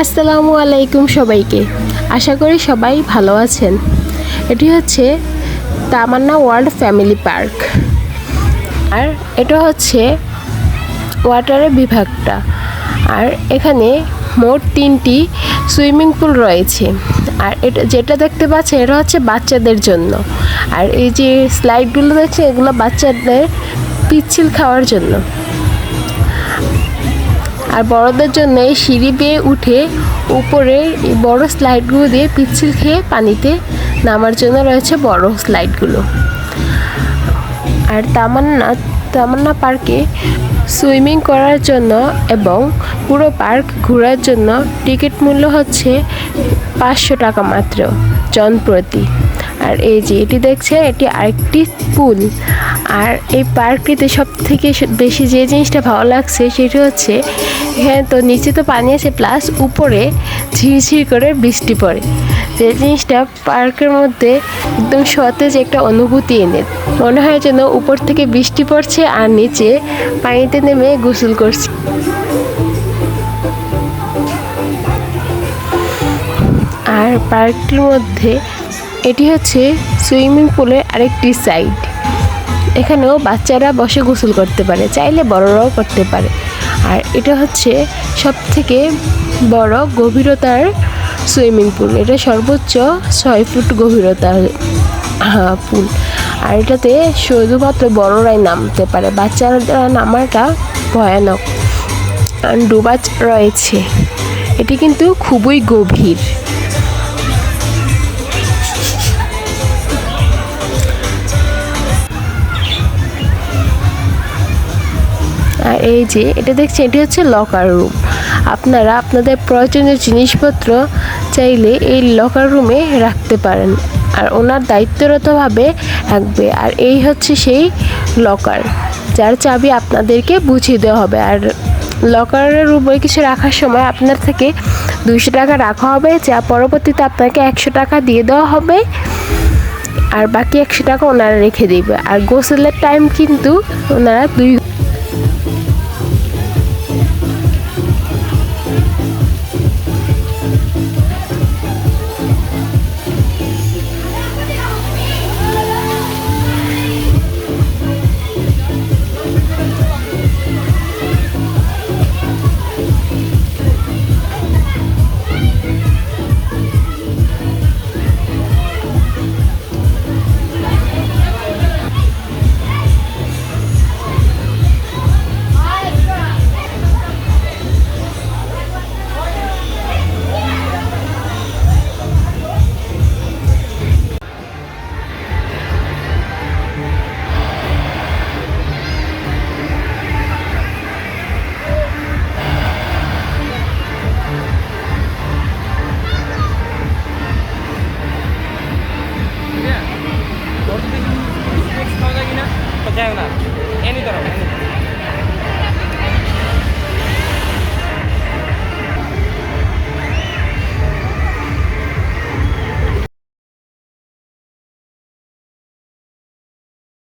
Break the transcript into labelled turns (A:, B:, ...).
A: আসসালামু আলাইকুম সবাইকে। আশা করি সবাই ভালো আছেন। এটি হচ্ছে তামান্না ওয়ার্ল্ড ফ্যামিলি পার্ক। আর এটা হচ্ছে ওয়াটারের বিভাগটা। আর এখানে মোট তিনটি সুইমিং পুল রয়েছে। আর এটা যেটা দেখতে পাচ্ছেন, এটা হচ্ছে বাচ্চাদের জন্য। আর এই যে স্লাইডগুলো দেখছে এগুলো বাচ্চাদের পিচ্ছিল খাওয়ার জন্য। আর বড়দের জন্য এই সিঁড়ি বেয়ে উঠে উপরে বড় স্লাইডগুলো দিয়ে পিচ্ছিল খেয়ে পানিতে নামার জন্য রয়েছে বড় স্লাইডগুলো। আর তামান্না তামান্না পার্কে সুইমিং করার জন্য এবং পুরো পার্ক ঘোরার জন্য টিকিট মূল্য হচ্ছে পাঁচশো টাকা মাত্র, জন প্রতি। আর এই যে এটি দেখছে এটি আরেকটি পুল। আর এই পার্কটিতে সব থেকে বেশি যে জিনিসটা ভালো লাগছে সেটি হচ্ছে হ্যাঁ তো নিচে তো পানি আছে, প্লাস উপরে ঝিরঝির করে বৃষ্টি পড়ে। যে জিনিসটা পার্কের মধ্যে একদম সতেজ একটা অনুভূতি এনে। মনে হয় যেন উপর থেকে বৃষ্টি পড়ছে আর নিচে পানিতে নেমে গোসল করছে। আর পার্কটির মধ্যে এটি হচ্ছে সুইমিং পুলের আরেকটি সাইড। এখানেও বাচ্চারা বসে গোসল করতে পারে, চাইলে বড়রাও করতে পারে। আর এটা হচ্ছে সব থেকে বড় গভীরতার সুইমিং পুল। এটা সর্বোচ্চ ছয় ফুট গভীরতার পুল। আর এটাতে শুধুমাত্র বড়রাই নামতে পারে। বাচ্চারা নামাটা ভয়ানক। ডুবাচ রয়েছে। এটি কিন্তু খুবই গভীর। আর এই যে, এটা দেখছেন, এটি হচ্ছে লকার রুম আপনারা আপনাদের প্রয়োজনীয় জিনিসপত্র চাইলে এই লকার রুমে রাখতে পারেন। আর ওনার দায়িত্বরতভাবে রাখবে। আর এই হচ্ছে সেই লকার যার চাবি আপনাদেরকে বুঝিয়ে দেওয়া হবে। আর লকারের রুমে কিছু রাখার সময় আপনার থেকে দুইশো টাকা রাখা হবে, যা পরবর্তীতে আপনাকে একশো টাকা দিয়ে দেওয়া হবে। আর বাকি একশো টাকা ওনারা রেখে দেবে। আর গোসলের টাইম কিন্তু ওনারা দুই